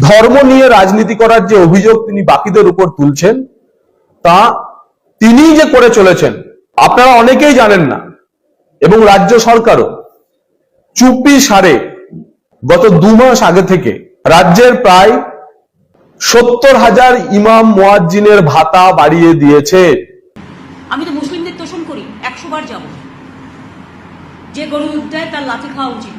ধর্ম নিয়ে রাজনীতি করার যে অভিযোগ তিনি বাকিদের উপর তুলছেন, তা তিনিই যে করে চলেছেন, আপনারা অনেকেই জানেন না, এবং রাজ্য সরকারও। চুপি সারে গত দু মাস আগে থেকে রাজ্যের প্রায় সত্তর হাজার ইমাম মোয়াজ্জিনের ভাতা বাড়িয়ে দিয়েছে। আমি তো মুসলিমদের তোষণ করি, একশো বার যাব। যে গরু দেয় তার লাথি খাওয়া উচিত।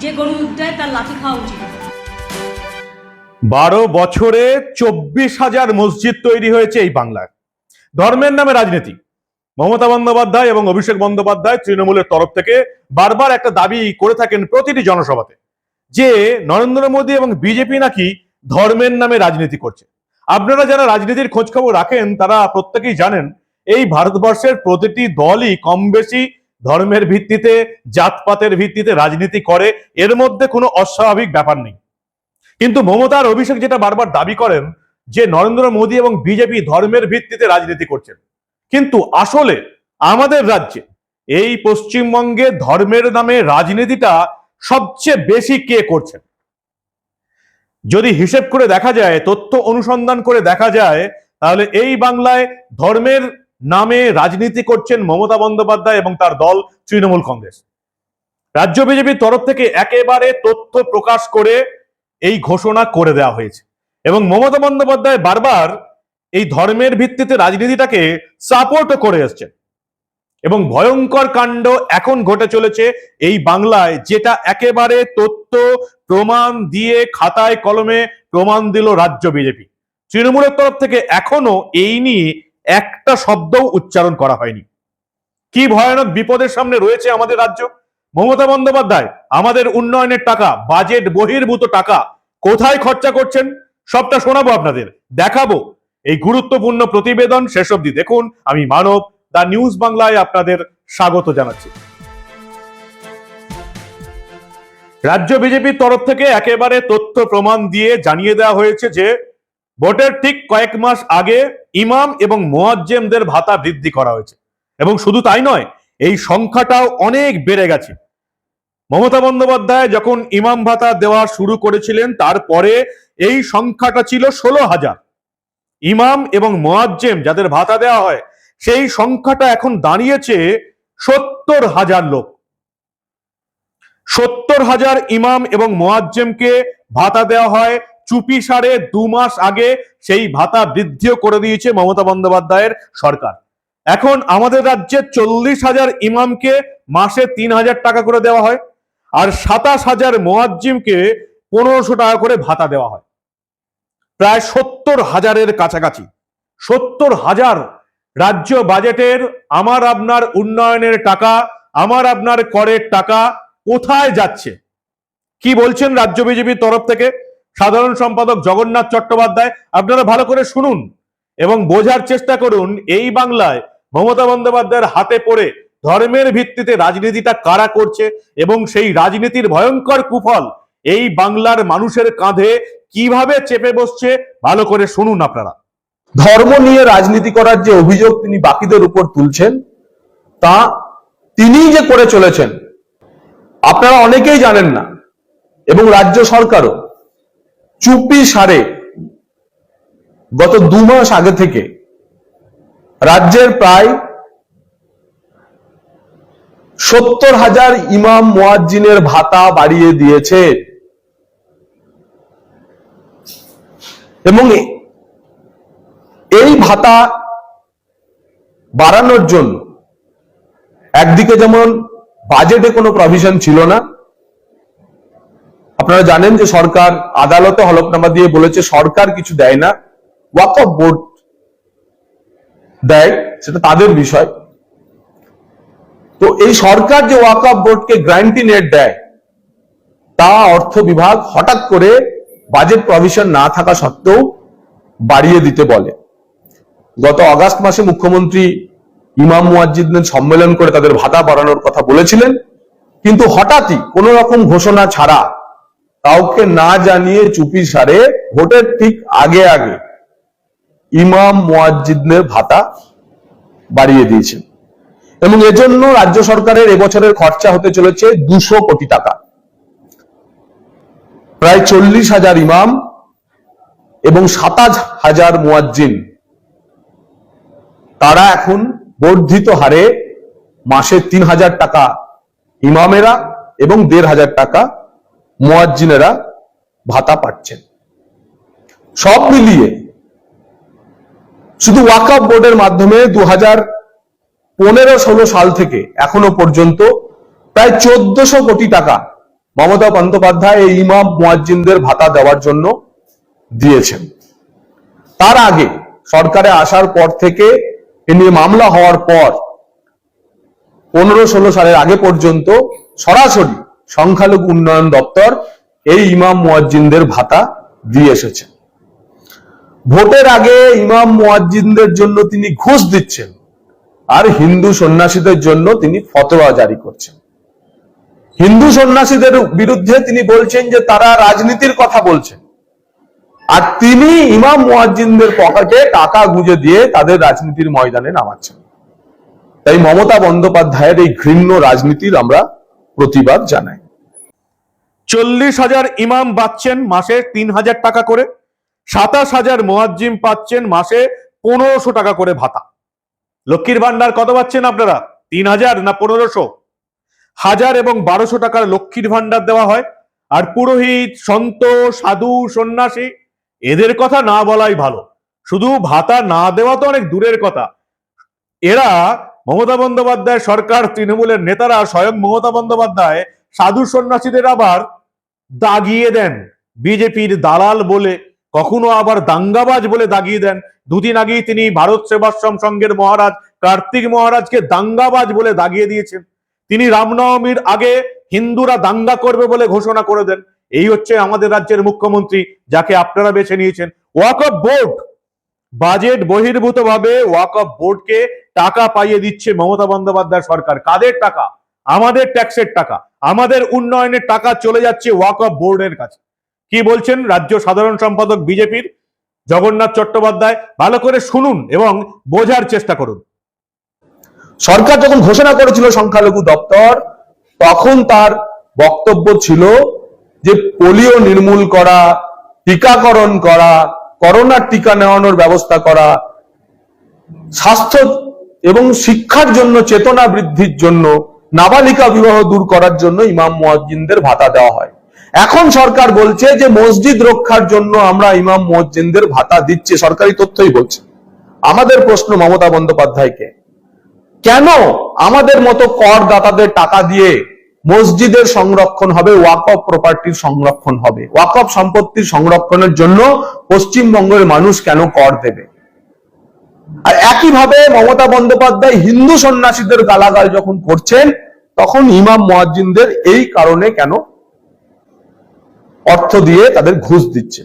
যে গরু দেয় তার লাথি খাওয়া উচিত। বারো বছরে চব্বিশ হাজার মসজিদ তৈরি হয়েছে এই বাংলায়। ধর্মের নামে রাজনীতি। মমতা বন্দ্যোপাধ্যায় এবং অভিষেক বন্দ্যোপাধ্যায় তৃণমূলের তরফ থেকে বারবার একটা দাবি করে থাকেন প্রতিটি জনসভাতে যে নরেন্দ্র মোদী এবং বিজেপি নাকি ধর্মের নামে রাজনীতি করছে। আপনারা যারা রাজনীতির খোঁজ খবর রাখেন, তারা প্রত্যেকেই জানেন, এই ভারতবর্ষের প্রতিটি দলই কম বেশি ধর্মের ভিত্তিতে, জাতপাতের ভিত্তিতে রাজনীতি করে। এর মধ্যে কোনো অস্বাভাবিক ব্যাপার নেই। কিন্তু মমতার অভিষেক যেটা বারবার দাবি করেন যে নরেন্দ্র মোদী এবং বিজেপি ধর্মের ভিত্তিতে রাজনীতি করছেন। কিন্তু আসলে আমাদের রাজ্যে এই পশ্চিমবঙ্গে ধর্মের নামে রাজনীতিটা সবচেয়ে বেশি কে করছেন? যদি হিসেব করে দেখা যায়, তথ্য অনুসন্ধান করে দেখা যায়, তাহলে এই বাংলায় ধর্মের নামে রাজনীতি করছেন মমতা বন্দ্যোপাধ্যায় এবং তার দল তৃণমূল কংগ্রেস। রাজ্য বিজেপির তরফ থেকে একেবারে তথ্য প্রকাশ করে এই ঘোষণা করে দেওয়া হয়েছে। এবং মমতা বন্দ্যোপাধ্যায় বারবার এই ধর্মের ভিত্তিতে রাজনীতিটাকে সাপোর্টও করে এসছেন। এবং ভয়ঙ্কর কাণ্ড এখন ঘটে চলেছে এই বাংলায়, যেটা একেবারে তথ্য, প্রমাণ দিয়ে খাতায় কলমে প্রমাণ দিল রাজ্য বিজেপি। তৃণমূলের তরফ থেকে এখনও এই নিয়ে একটা শব্দও উচ্চারণ করা হয়নি। কি ভয়ানক বিপদের সামনে রয়েছে আমাদের রাজ্য? মমতা বন্দ্যোপাধ্যায়, আমাদের উন্নয়নের টাকা বাজেট বহির্ভূত টাকা, কোথায় খরচা করছেন? সবটা শোনাবো আপনাদের, দেখাবো। এই গুরুত্বপূর্ণ প্রতিবেদন শেষ অবধি দেখুন। আমি মানব, দা নিউজ বাংলায় আপনাদের স্বাগত জানাচ্ছি। রাজ্য বিজেপির তরফ থেকে একেবারে তথ্য প্রমাণ দিয়ে জানিয়ে দেওয়া হয়েছে যে, ভোটের ঠিক কয়েক মাস আগে ইমাম এবং মোয়াজ্জেমদের ভাতা বৃদ্ধি করা হয়েছে। এবং শুধু তাই নয়, এই সংখ্যাটাও অনেক বেড়ে গেছে। মমতা বন্দ্যোপাধ্যায় যখন ইমাম ভাতা দেওয়া শুরু করেছিলেন, তারপরে এই সংখ্যাটা ছিল ষোলো হাজার। ইমাম এবং মোয়াজ্জেম যাদের ভাতা দেওয়া হয়, সেই সংখ্যাটা এখন দাঁড়িয়েছে সত্তর হাজার লোক। সত্তর হাজার ইমাম এবং মোয়াজ্জেমকে ভাতা দেওয়া হয়, চুপি সারে দু মাস আগে সেই ভাতা বৃদ্ধিও করে দিয়েছে মমতা বন্দ্যোপাধ্যায়ের সরকার। এখন আমাদের রাজ্যে চল্লিশ হাজার ইমামকে মাসে তিন হাজার টাকা করে দেওয়া হয়। আর সাতাশ হাজার মোয়াজ্জিমকে পনেরোশো টাকা করে ভাতা দেওয়া হয়। প্রায় সত্তর হাজারের কাছাকাছি। সত্তর হাজার রাজ্য বাজেটের আমার আপনার উন্নয়নের টাকা, আমার আপনার করের টাকা কোথায় যাচ্ছে? কি বলছেন রাজ্য বিজেপির তরফ থেকে? সাধারণ সম্পাদক জগন্নাথ চট্টোপাধ্যায়, আপনারা ভালো করে শুনুন এবং বোঝার চেষ্টা করুন, এই বাংলায় মমতা বন্দ্যোপাধ্যায়ের হাতে পড়ে ধর্মের ভিত্তিতে রাজনীতিটা কারা করছে এবং সেই রাজনীতির ভয়ঙ্কর কুফল এই বাংলার মানুষের কাঁধে কীভাবে চেপে বসছে ভালো করে শুনুন আপনারা। ধর্ম নিয়ে রাজনীতি করার যে অভিযোগ তিনি বাকিদের উপর তুলছেন, তা তিনিই যে করে চলেছেন, আপনারা অনেকেই জানেন না এবং রাজ্য সরকারও চুপি সারে গত দু মাস আগে থেকে রাজ্যের প্রায় সত্তর হাজার ইমাম মোয়াজ্জিনের ভাতা বাড়িয়ে দিয়েছে। এবং এই ভাতা বাড়ানোর জন্য একদিকে যেমন বাজেটে কোনো প্রভিশন ছিল না, আপনারা জানেন যে সরকার আদালতে হলফনামা দিয়ে বলেছে, সরকার কিছু দেয় না, ওয়াকফ বোর্ড দেয়, সেটা তাদের বিষয়। তো এই সরকার যে ওয়াকফ বোর্ডকে গ্রান্টি নেট দেয়, তা অর্থ বিভাগ হঠাৎ করে বাজেট প্রভিশন না থাকা সত্ত্বেও বাড়িয়ে দিতে বলে। গত আগস্ট মাসে মুখ্যমন্ত্রী ইমাম মুয়াজ্জিদদের সম্মেলন করে তাদের ভাতা বাড়ানোর কথা বলেছিলেন, কিন্তু হঠাৎই কোন রকম ঘোষণা ছাড়া কাউকে না জানিয়ে চুপি সারে ভোটের ঠিক আগে আগে ইমাম মুয়াজ্জিদদের ভাতা বাড়িয়ে দিয়েছেন। এবং এজন্য রাজ্য সরকারের এবছরের খরচা হতে চলেছে দুশো কোটি টাকা। প্রায় চল্লিশ হাজার ইমাম এবং সাতাশ হাজার মুয়াজ্জিন। তারা এখন বর্ধিত হারে মাসে তিন হাজার টাকা ইমামেরা এবং দেড় হাজার টাকা মোয়াজ্জিনেরা ভাতা পাচ্ছেন। সব মিলিয়ে শুধু ওয়াকআপ বোর্ডের মাধ্যমে দু হাজার পনেরো ষোলো সাল থেকে এখনও পর্যন্ত প্রায় চোদ্দশো কোটি টাকা মমতা বন্দ্যোপাধ্যায় এই ইমাম মুয়াজ্জিনদের ভাতা দেওয়ার জন্য দিয়েছেন। তার আগে সরকারে আসার পর থেকে এ নিয়ে মামলা হওয়ার পর পনেরো ষোলো সালের আগে পর্যন্ত সরাসরি সংখ্যালঘু উন্নয়ন দপ্তর এই ইমাম মুয়াজ্জিনদের ভাতা দিয়ে এসেছে। ভোটের আগে ইমাম মুয়াজ্জিনদের জন্য তিনি ঘুষ দিচ্ছেন। আর হিন্দু সন্ন্যাসীদের জন্য তিনি ফতোয়া জারি করছেন। হিন্দু সন্ন্যাসীদের বিরুদ্ধে তিনি বলছেন যে তারা রাজনীতির কথা বলছেন। আর তিনি ইমাম মুয়াজ্জিনদের পকেটে টাকা গুঁজে দিয়ে তাদের রাজনীতির ময়দানে নামাচ্ছেন। তাই মমতা বন্দ্যোপাধ্যায়ের এই ঘৃণ্য রাজনীতির আমরা প্রতিবাদ জানাই। চল্লিশ হাজার ইমাম পাচ্ছেন মাসে তিন হাজার টাকা করে, সাতাশ হাজার মোয়াজ্জিম পাচ্ছেন মাসে পনেরোশো টাকা করে ভাতা। লক্ষ্মীর ভান্ডার কত পাচ্ছেন আপনারা? তিন হাজার না পনেরোশো? হাজার এবং বারোশো টাকার লক্ষ্মীর ভান্ডার দেওয়া হয়। আর পুরোহিত, সন্ত, সাধু, সন্ন্যাসী, এদের কথা না বলাই ভালো। শুধু ভাতা না দেওয়া তো অনেক দূরের কথা। এরা মমতা বন্দ্যোপাধ্যায় সরকার, তৃণমূলের নেতারা স্বয়ং মমতা বন্দ্যোপাধ্যায়, সাধু সন্ন্যাসীদের আবার দাগিয়ে দেন। বিজেপির দালাল বলে কখনো আবার দাঙ্গাবাজ বলে দাগিয়ে দেন। দুদিন আগেই তিনি ভারত সেবাশ্রম সংঘের মহারাজ, কার্তিক মহারাজকে দাঙ্গাবাজ বলে দাগিয়ে দিয়েছেন। তিনি রামনবমীর আগে হিন্দুরা দাঙ্গা করবে বলে ঘোষণা করে দেন। এই হচ্ছে আমাদের রাজ্যের মুখ্যমন্ত্রী, যাকে আপনারা বেছে নিয়েছেন। Walk of board. বাজেট বহির্ভূত ভাবে ওয়াকফ বোর্ডকে টাকা পাইয়ে দিচ্ছে মমতা বন্দ্যোপাধ্যায় সরকার। কাদের টাকা? আমাদের ট্যাক্সের টাকা। আমাদের উন্নয়নের টাকা চলে যাচ্ছে ওয়াকফ বোর্ডের কাছে। কি বলছেন রাজ্য সাধারণ সম্পাদক বিজেপির? জগন্নাথ চট্টোপাধ্যায়, ভালো করে শুনুন এবং বোঝার চেষ্টা করুন। সরকার যখন ঘোষণা করেছিল সংখ্যালঘু দপ্তর, তখন তার বক্তব্য ছিল যে পোলিও নির্মূল করা, টিকাকরণ করা, করোনার টিকা নেওয়ানোর ব্যবস্থা করা, স্বাস্থ্য এবং শিক্ষার জন্য চেতনা বৃদ্ধির জন্য, নাবালিকা বিবাহ দূর করার জন্য ইমাম মুয়াজ্জিনদের ভাতা দেওয়া হয়। এখন সরকার বলছে যে মসজিদ রক্ষার জন্য আমরা ইমাম মুয়াজ্জিনদের ভাতা দিচ্ছি, সরকারি তথ্যই বলছে। আমাদের প্রশ্ন মমতা বন্দ্যোপাধ্যায়কে, কেন আমাদের মতো করদাতাদের টাকা দিয়ে মসজিদের সংরক্ষণ হবে ওয়াকফ প্রপার্টির সংরক্ষণ হবে? ওয়াকফ সম্পত্তির সংরক্ষণের জন্য পশ্চিমবঙ্গের মানুষ কেন কর দেবে? আর একইভাবে মমতা বন্দ্যোপাধ্যায় হিন্দু সন্ন্যাসীদের গালাগাল যখন করছেন, তখন ইমাম মুয়াজ্জিনদের এই কারণে কেন অর্থ দিয়ে তাদের ঘুষ দিচ্ছে।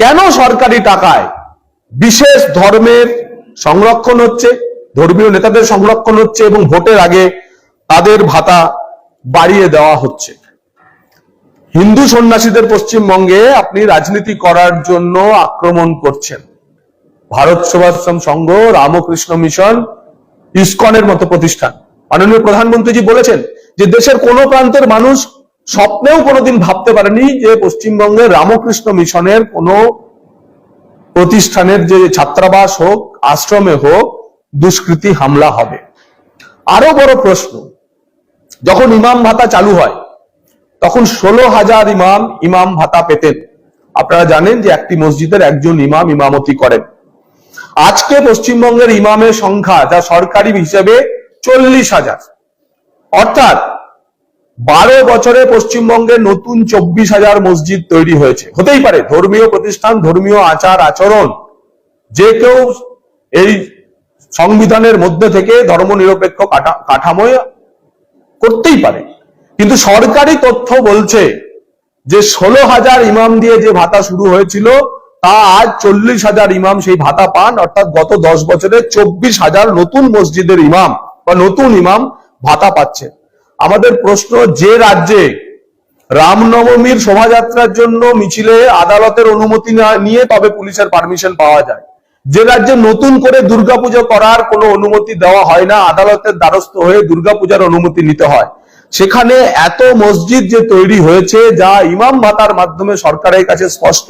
কেন সরকারি টাকায় বিশেষ ধর্মের সংরক্ষণ হচ্ছে, ধর্মীয় নেতাদের সংরক্ষণ হচ্ছে এবং ভোটের আগে তাদের ভাতা বাড়িয়ে দেওয়া হচ্ছে? হিন্দু সন্ন্যাসীদের পশ্চিমবঙ্গে আপনি রাজনীতি করার জন্য আক্রমণ করছেন। ভারত সেবাশ্রম সংঘ, রামকৃষ্ণ মিশন, ইসকনের মতো প্রতিষ্ঠান। মাননীয় প্রধানমন্ত্রীজি বলেছেন যে দেশের কোন প্রান্তের মানুষ স্বপ্নেও কোনোদিন ভাবতে পারেনি যে পশ্চিমবঙ্গের রামকৃষ্ণ মিশনের কোন প্রতিষ্ঠানের যে ছাত্রাবাস হোক, আশ্রমে হোক, দুষ্কৃতি হামলা হবে। আরও বড় প্রশ্ন, যখন ইমাম ভাতা চালু হয়, তখন ষোলো হাজার ইমাম ইমাম ভাতা পেতেন। আপনারা জানেন যে একটি মসজিদের একজন ইমাম ইমামতি করেন। আজকে পশ্চিমবঙ্গের ইমামের সংখ্যা, যা সরকারি হিসেবে চল্লিশ হাজার। অর্থাৎ বারো বছরে পশ্চিমবঙ্গে নতুন চব্বিশ হাজার মসজিদ তৈরি হয়েছে। হতেই পারে, ধর্মীয় প্রতিষ্ঠান, ধর্মীয় আচার, আচরণ, যে কেউ এই সংবিধানের মধ্যে থেকে ধর্মনিরপেক্ষ কাঠা- কাঠামোয় করতেই পারে। কিন্তু সরকারি তথ্য বলছে যে ষোলো হাজার ইমাম দিয়ে যে ভাতা শুরু হয়েছিল, তা আজ চল্লিশ হাজার ইমাম সেই ভাতা পান, অর্থাৎ গত দশ বছরে চব্বিশ হাজার নতুন মসজিদের ইমাম বা নতুন ইমাম ভাতা পাচ্ছে। আমাদের প্রশ্ন, যে রাজ্যে রামনবমীর শোভাযাত্রার জন্য মিছিলে আদালতের অনুমতি নিয়ে তবে পুলিশের পারমিশন পাওয়া যায়? যে রাজ্যে নতুন করে দুর্গাপুজো করার কোনো অনুমতি দেওয়া হয় না, আদালতের দ্বারস্থ হয়ে দুর্গাপূজার অনুমতি নিতে হয়। সেখানে এত মসজিদ যে তৈরি হয়েছে, যা ইমাম ভাতার মাধ্যমে সরকারের কাছে স্পষ্ট,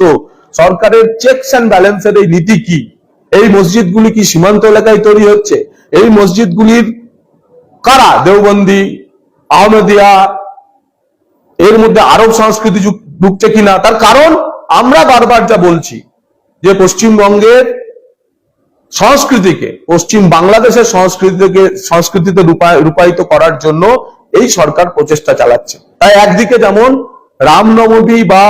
সরকারের চেকস অ্যান্ড ব্যালেন্সের এই নীতি কি? এই মসজিদগুলি কি সীমান্ত এলাকায় তৈরি হচ্ছে? এই মসজিদগুলির কারা দেওবন্দি আহমেদিয়া, এর মধ্যে আরব সংস্কৃতি ঢুকছে কিনা, তার কারণ আমরা বারবার যা বলছি, যে পশ্চিমবঙ্গের সংস্কৃতিকে, পশ্চিম বাংলাদেশের সংস্কৃতিকে, সংস্কৃতিতে রূপায়িত করার জন্য এই সরকার প্রচেষ্টা চালাচ্ছে। তাই একদিকে যেমন রামনবমী বা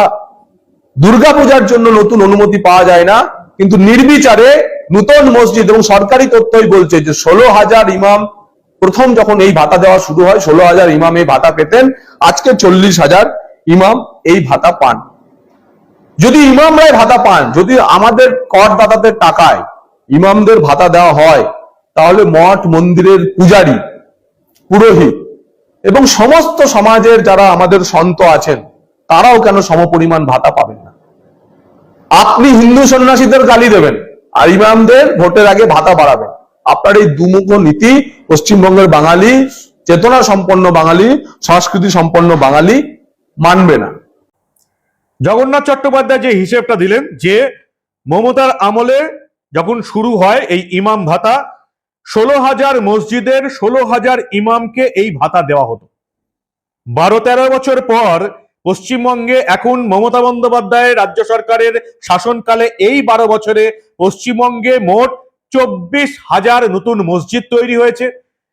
দুর্গাপূজার জন্য নতুন অনুমতি পাওয়া যায় না, কিন্তু নির্বিচারে নূতন মসজিদ এবং সরকারি তথ্যই বলছে যে ষোলো হাজার ইমাম প্রথম যখন এই ভাতা দেওয়া শুরু হয়, ষোলো হাজার ইমাম এই ভাতা পেতেন, আজকে চল্লিশ হাজার ইমাম এই ভাতা পান। যদি ইমামরাই ভাতা পান, যদি আমাদের করদাতাদের টাকায় ইমামদের ভাতা দেওয়া হয়, তাহলে মঠ মন্দিরের পূজারী, পুরোহিত এবং সমস্ত সমাজের যারা আমাদের সন্ত আছেন, তারাও কেন সমপরিমাণ ভাতা পাবেন না? আপনি হিন্দু সন্ন্যাসীদের গালি দেবেন, আর ইমামদের ভোটের আগে ভাতা বাড়াবেন। আপনার এই দুমুখ নীতি পশ্চিমবঙ্গের বাঙালি, চেতনা সম্পন্ন বাঙালি, সংস্কৃতি সম্পন্ন বাঙালি মানবে না। জগন্নাথ চট্টোপাধ্যায় যে হিসেবটা দিলেন যে মমতার আমলে যখন শুরু হয় এই ইমাম ভাতা, ষোলো হাজার মসজিদের ষোলো হাজার ইমামকে এই ভাতা দেওয়া হতো। বারো তেরো বছর পর পশ্চিমবঙ্গে এখন মমতা বন্দ্যোপাধ্যায় রাজ্য সরকারের শাসনকালে এই বারো বছরে পশ্চিমবঙ্গে মোট চব্বিশ হাজার নতুন মসজিদ তৈরি হয়েছে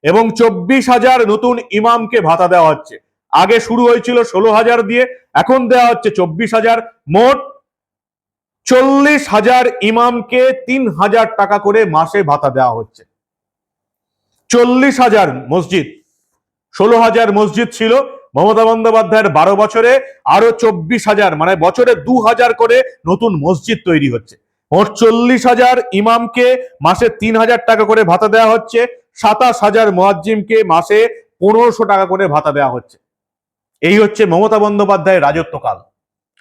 এবং চব্বিশ হাজার নতুন ইমামকে ভাতা দেওয়া হচ্ছে। আগে শুরু হয়েছিল ষোলো হাজার দিয়ে, এখন দেওয়া হচ্ছে চব্বিশ হাজার। মোট চল্লিশ হাজার ইমামকে তিন হাজার টাকা করে মাসে ভাতা দেওয়া হচ্ছে। চল্লিশ হাজার মসজিদ, ষোলো হাজার মসজিদ ছিল মমতা বন্দ্যোপাধ্যায়ের বারো বছরে, আরও চব্বিশ হাজার মানে বছরে দু হাজার করে নতুন মসজিদ তৈরি হচ্ছে। মোট চল্লিশ হাজার ইমামকে মাসে তিন হাজার টাকা করে ভাতা দেওয়া হচ্ছে। সাতাশ হাজার মোয়াজ্জিমকে মাসে পনেরোশো টাকা করে ভাতা দেওয়া হচ্ছে। এই হচ্ছে মমতা বন্দ্যোপাধ্যায়ের রাজত্বকাল।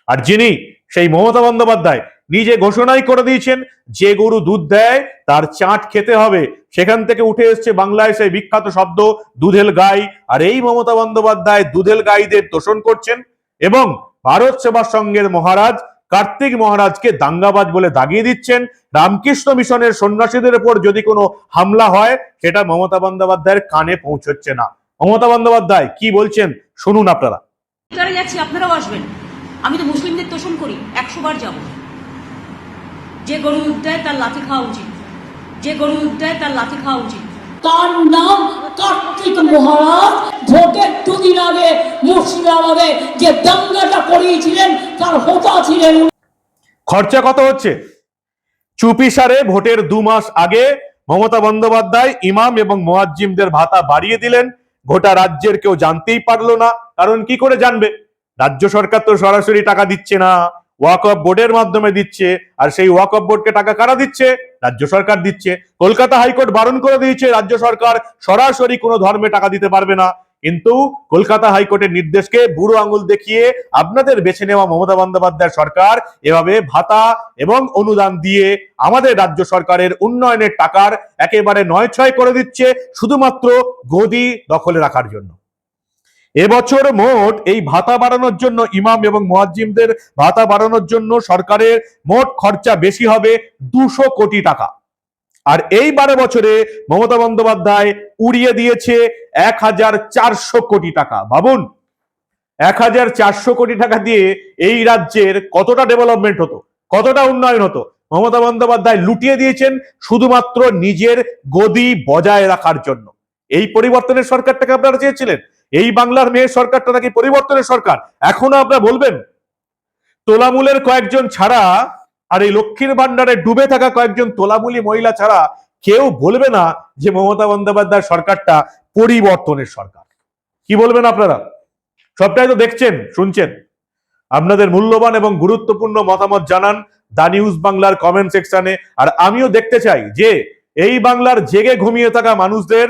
আর যিনি সেই মমতা বন্দ্যোপাধ্যায় নিজে ঘোষণাই করে দিয়েছেন, যে গরু দুধ দেয় তার চাট খেতে হবে। সেখান থেকে উঠে এসছে বাংলায় সেই বিখ্যাত শব্দ, দুধেল গাই। আর এই মমতা বন্দ্যোপাধ্যায় দুধেল গাইদের তোষণ করছেন এবং ভারত সেবা সংঘের মহারাজ কার্তিক মহারাজকে দাঙ্গাবাজ বলে দাগিয়ে দিচ্ছেন। রামকৃষ্ণ মিশনের সন্ন্যাসীদের উপর যদি কোনো হামলা হয় সেটা মমতা বন্দ্যোপাধ্যায়ের কানে পৌঁছচ্ছে না। মমতা বন্দ্যোপাধ্যায় কি বলছেন? শুনুন আপনারা। যাচ্ছি আপনারাও আসবেন। আমি তো মুসলিমদের তোষণ করি একশো বার যাব। যে গরু দেয় তার লাথি খাওয়া উচিত। যে গরু দেয় তার লাথি খাওয়া উচিত। তার নাম কার্তিক মহারাজ। খরচা কত হচ্ছে? চুপিসারে ভোটের দু মাস আগে মমতা বন্দ্যোপাধ্যায়, ইমাম এবং মোয়াজ্জিমদের ভাতা বাড়িয়ে দিলেন। গোটা রাজ্যের কেউ জানতেই পারল না, কারণ কি করে জানবে? রাজ্য সরকার তো সরাসরি টাকা দিচ্ছে না, ওয়াক অফ বোর্ডের মাধ্যমে দিচ্ছে, আর সেই ওয়াক অফ বোর্ডকে টাকা কারা দিচ্ছে? রাজ্য সরকার দিচ্ছে। কলকাতা হাইকোর্ট বারণ করে দিয়েছে, রাজ্য সরকার সরাসরি কোনো ধর্মে টাকা দিতে পারবে না। কিন্তু কলকাতা হাইকোর্টের নির্দেশকে বুড়ো আঙুল দেখিয়ে আপনাদের বেছে নেওয়া মমতা বন্দ্যোপাধ্যায় সরকার এভাবে ভাতা এবং অনুদান দিয়ে আমাদের রাজ্য সরকারের উন্নয়নের টাকার একেবারে নয় ছয় করে দিচ্ছে শুধুমাত্র গদি দখলে রাখার জন্য। এবছর মোট এই ভাতা বাড়ানোর জন্য ইমাম এবং মুয়াজ্জিমদের ভাতা বাড়ানোর জন্য সরকারের মোট খরচা বেশি হবে দুশো কোটি টাকা। আর এই বারো বছরে মমতা বন্দ্যোপাধ্যায় উড়িয়ে দিয়েছে এক হাজার চারশো কোটি টাকা। ভাবুন, এক হাজার চারশো কোটি টাকা দিয়ে এই রাজ্যের কতটা ডেভেলপমেন্ট হতো, কতটা উন্নয়ন হতো? মমতা বন্দ্যোপাধ্যায় লুটিয়ে দিয়েছেন শুধুমাত্র নিজের গদি বজায় রাখার জন্য। এই পরিবর্তনের সরকারটাকে আপনারা চেয়েছিলেন? এই বাংলার মেয়ের সরকারটা নাকি পরিবর্তনের সরকার? এখনও আপনারা বলবেন? তোলামূলের কয়েকজন ছাড়া আর এই লক্ষ্মীর ভান্ডারে ডুবে থাকা কয়েকজন তোলামূলী মহিলা ছাড়া কেউ বলবে না যে মমতা বন্দ্যোপাধ্যায় সরকারটা পরিবর্তনের সরকার। কি বলবেন আপনারা? সবটাই তো দেখছেন, শুনছেন। আপনাদের মূল্যবান এবং গুরুত্বপূর্ণ মতামত জানান দা নিউজ বাংলার কমেন্ট সেকশনে। আর আমিও দেখতে চাই যে, এই বাংলার জেগে ঘুমিয়ে থাকা মানুষদের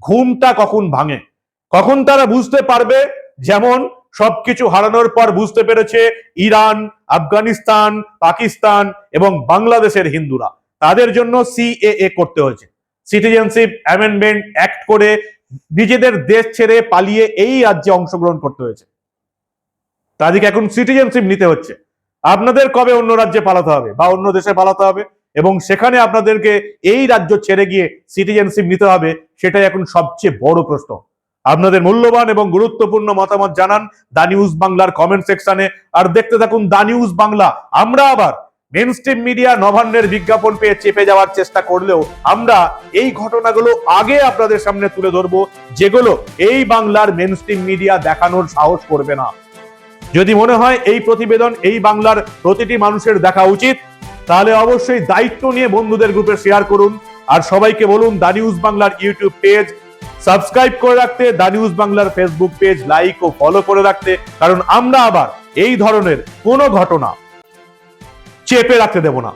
ঘুমটা কখন ভাঙে? কখন তারা বুঝতে পারবে যেমন সবকিছু হারানোর পর বুঝতে পেরেছে ইরান, আফগানিস্তান, পাকিস্তান এবং বাংলাদেশের হিন্দুরা। তাদের জন্য সিএএ করতে হয়েছে। সিটিজেনশিপ অ্যামেন্ডমেন্ট অ্যাক্ট করে নিজেদের দেশ ছেড়ে পালিয়ে এই রাজ্যে অংশগ্রহণ করতে হয়েছে। তাদেরকে এখন সিটিজেনশিপ নিতে হচ্ছে। আপনাদের কবে অন্য রাজ্যে পালাতে হবে বা অন্য দেশে পালাতে হবে? এবং সেখানে আপনাদেরকে এই রাজ্য ছেড়ে গিয়ে সিটিজেনশিপ নিতে হবে, সেটাই এখন সবচেয়ে বড় প্রশ্ন। আপনাদের মূল্যবান এবং গুরুত্বপূর্ণ মতামত জানান দা নিউজ বাংলার কমেন্ট সেকশনে আর দেখতে থাকুন দা নিউজ বাংলা। আমরা আবার মেন স্ট্রিম মিডিয়া নবান্নের বিজ্ঞাপন পেয়ে চেপে যাওয়ার চেষ্টা করলেও আমরা এই ঘটনাগুলো আগে আপনাদের সামনে তুলে ধরবো, যেগুলো এই বাংলার মেন স্ট্রিম মিডিয়া দেখানোর সাহস করবে না। যদি মনে হয় এই প্রতিবেদন এই বাংলার প্রতিটি মানুষের দেখা উচিত, তাহলে অবশ্যই দায়িত্ব নিয়ে বন্ধুদের গ্রুপে শেয়ার করুন। আর সবাইকে বলুন, দা নিউজ বাংলার ইউটিউব পেজ সাবস্ক্রাইব করে রাখতে, দা নিউজ বাংলার ফেসবুক পেজ লাইক ও ফলো করে রাখতে, কারণ আমরা আবার এই ধরনের কোনো ঘটনা চেপে রাখতে দেব না।